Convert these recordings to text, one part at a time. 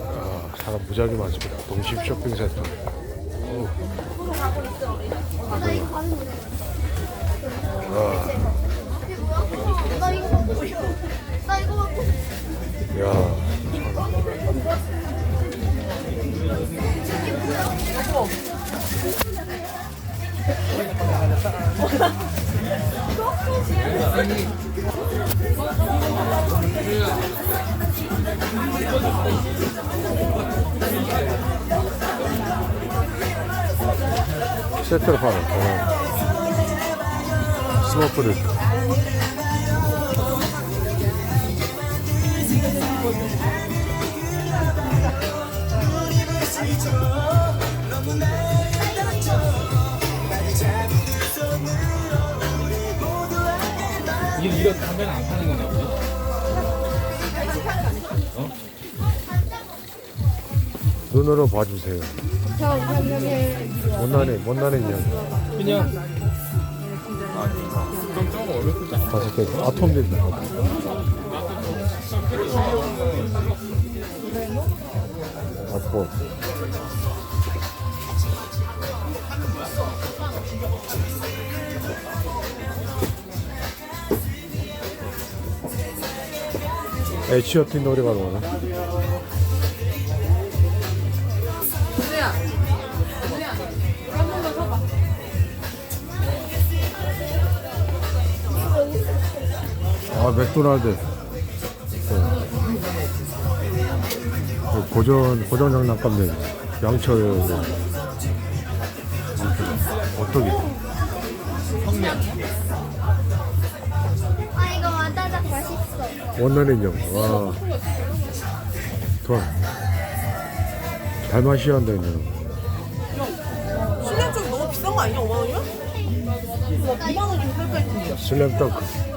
아, 사람 무지하게 많습니다. 동심 쇼핑센터. 어우. 와, 세트로. 파는 어. 이게 이렇게 하면 안 파는 건가 눈으로 봐주세요. 못난해, 못난해 이야기. 그냥? 다섯 개 아톰입니다. 아톰. H.O.T 노래가 나오나? 아 맥도날드 어. 어, 고전 고전 장난감들 양철 어떻게 아 이거 와다닥 맛있어. 원나는 인형 와 좋아 달마시아 한다 인형 실내 쪽 너무 비싼 거 아니야? 5만 원이면? 나 2만 원이면 살까 했는데. 슬램덩크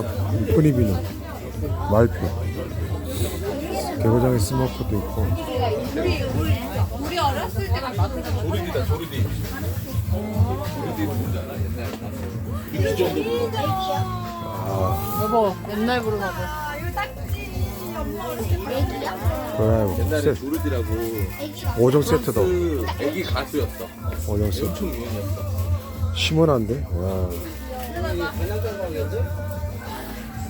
이쁜 입이네 말피 개고장에 스모크도 있고. 우리, 우리, 우리 어렸을 때가 마트가 조리디다 조리디 여보, 옛날 부르마고. 그래 옛날에 세, 조리디라고. 5종 세트도. 그 애기 가수였어. 5종 세트. 엄청 유행이었어. 시원한데? 와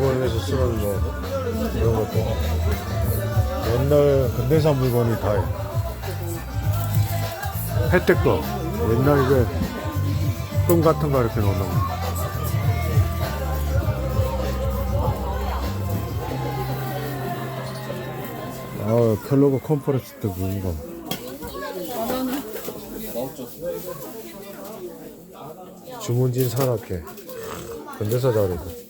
아, 일본에서 쓰는 뭐 이런 것도 옛날 근대사 물건이 다 혜택 거 옛날 이게 끈 같은 거 이렇게 놓는 거 아, 켈로그 컨퍼런스 때 그런 거. 주문진 산악회. 근대사 자리도.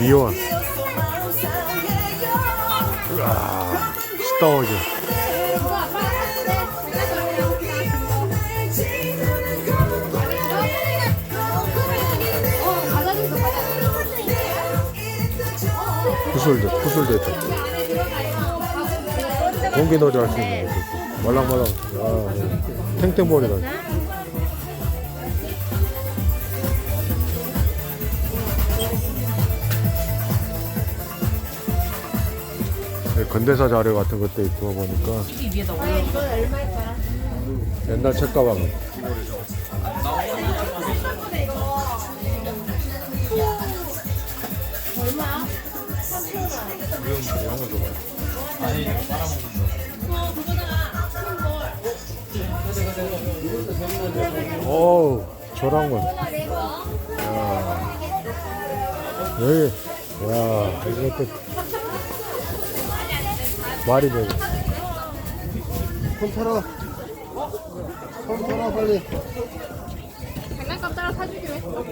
미원 우와 아, 스타워즈 구슬도 구슬도 있다 공기놀이 할 수 있는 거. 말랑말랑. 아, 네. 탱탱머리다 건대사 자료 같은 것도 있고 보니까. 옛날 책가방. 어우, 저랑은. 야. 여기, 야, 이것도. 말이 되고. 손 털어. 손 털어 빨리. 장난감 따라 사주기로 했어.